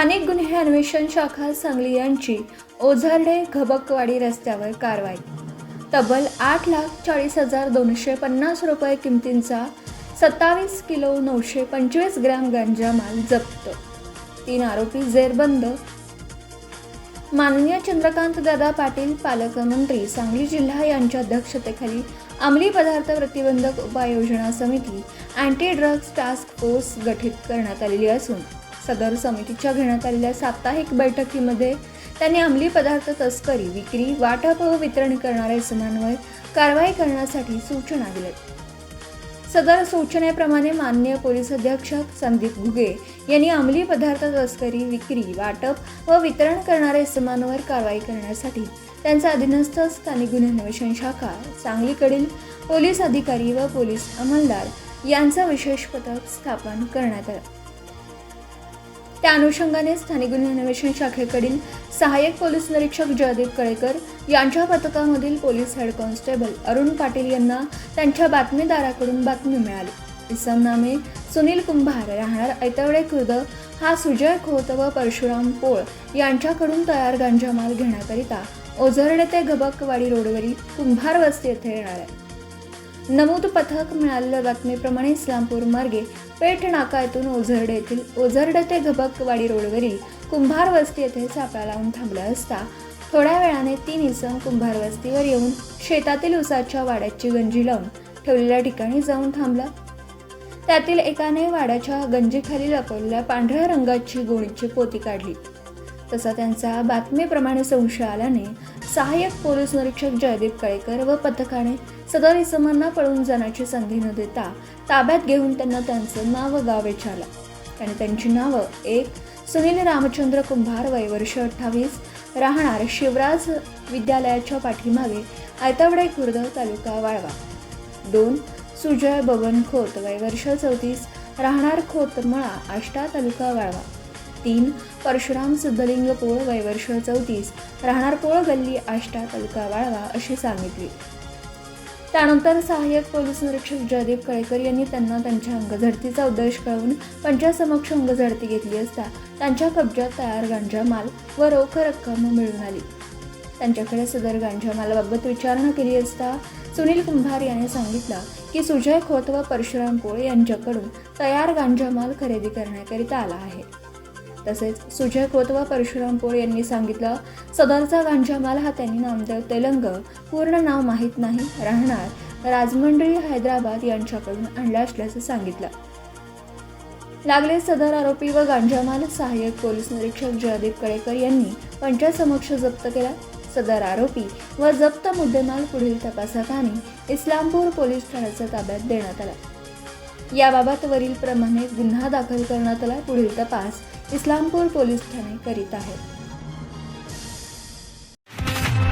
स्थानिक गुन्हे अन्वेषण शाखा सांगली यांची ओझरडे घबकवाडी रस्त्यावर कारवाई. तब्बल आठ लाख चाळीस हजार दोनशे पन्नास रुपये किमतींचा सत्तावीस किलो नऊशे पंचवीस ग्रॅम गांजा माल जप्त. तीन आरोपी जेरबंद. माननीय चंद्रकांत दादा पाटील पालकमंत्री सांगली जिल्हा यांच्या अध्यक्षतेखाली अंमली पदार्थ प्रतिबंधक उपाययोजना समिती अँटी ड्रग्ज टास्क फोर्स गठीत करण्यात आलेली असून सदर समितीच्या घेण्यात आलेल्या साप्ताहिक बैठकीमध्ये त्यांनी अंमली पदार्थ तस्करी विक्री वाटप व वितरण करणाऱ्या इसमांवर कारवाई करण्यासाठी सूचना दिल्या. सदर सूचनेप्रमाणे माननीय पोलीस अधीक्षक संदीप घुगे यांनी अंमली पदार्थ तस्करी विक्री वाटप व वितरण करणाऱ्या इसमांवर कारवाई करण्यासाठी त्यांचा अधीनस्थ स्थानिक गुन्हे अन्वेषण शाखा सांगलीकडील पोलीस अधिकारी व पोलीस अंमलदार यांचं विशेष पथक स्थापन करण्यात आलं. त्या अनुषंगाने स्थानिक गुन्हे अन्वेषण शाखेकडील सहाय्यक पोलीस निरीक्षक जयदीप कळेकर यांच्या पथकामधील police head constable Arun Patil यांना त्यांच्या बातमीदाराकडून बातमी मिळाली. इसम नामे सुनील कुंभार राहणार ऐतवडे खुर्द. हा सुजय खोत व परशुराम पोळ यांच्याकडून तयार गांजा माल घेण्याकरिता ओझरडे ते घबकवाडी रोडवरील कुंभार वस्ती येथे येणार आहे. नमूद पथक मिळालेल्या बातमीप्रमाणे इस्लामपूर मार्गे पेठ नाका येथून ओझरडे येथील ओझरडे ते घबकवाडी रोडवरील कुंभार वस्ती येथे सापळा लावून थांबला असता थोड्या वेळाने तीन इसम कुंभार वस्तीवर येऊन शेतातील उसाच्या वाड्याची गंजी लावून ठेवलेल्या ठिकाणी जाऊन थांबला. त्यातील एकाने वाड्याच्या गंजीखाली लपवलेल्या पांढऱ्या रंगाची गोणीची पोती काढली. तसा त्यांचा बातमीप्रमाणे संशय आल्याने सहाय्यक पोलीस निरीक्षक जयदीप कळेकर व पथकाने सदर इसमांना पळून जाण्याची संधी न देता ताब्यात घेऊन त्यांना त्यांचं नाव व गाव विचारलं. त्याने त्यांची नावं एक सुनील रामचंद्र कुंभार वय वर्ष अठ्ठावीस राहणार शिवराज विद्यालयाच्या पाठीमागे आयतावडे खुर्द तालुका वाळवा. दोन सुजय बबन खोत वय वर्ष चौतीस राहणार खोतमळा आष्टा तालुका वाळवा. तीन परशुराम सिद्धलिंग पोळ वैवर्ष चौतीस राहणार पोळ गल्ली आष्टा तलका वाळवा अशी सांगितली. त्यानंतर सहाय्यक पोलीस निरीक्षक जयदीप कळेकर यांनी त्यांना त्यांच्या अंगझडतीचा उद्देश कळवून पंचासमक्ष अंगझडती घेतली असता त्यांच्या कब्जात तयार गांजा माल व रोख रक्कम मिळून आली. त्यांच्याकडे सदर गांजा मालाबाबत विचारणा केली असता सुनील कुंभार याने सांगितलं की सुजय खोत व परशुराम पोळे यांच्याकडून तयार गांजा माल खरेदी करण्याकरिता आला आहे. तसेच सुजय खोत व परशुराम पोळ यांनी सांगितलं सदरचा गांजा माल हा त्यांनी नामदेव तेलंग पूर्ण नाव माहीत नाही राहणार राजमंडळी हैदराबाद यांच्याकडून आणला असल्याचं सांगितलं. लागले सदर आरोपी व गांजामाल सहाय्यक पोलीस निरीक्षक जयदीप कळेकर यांनी पंचासमक्ष जप्त केला. सदर आरोपी व जप्त मुद्देमाल पुढील तपासात इस्लामपूर पोलीस ठाण्याच्या ताब्यात देण्यात आला. याबाबत वरील प्रमाणे गुन्हा दाखल करण्यात आला. पुढील तपास इस्लामपूर पोलीस ठाणे करीत आहेत.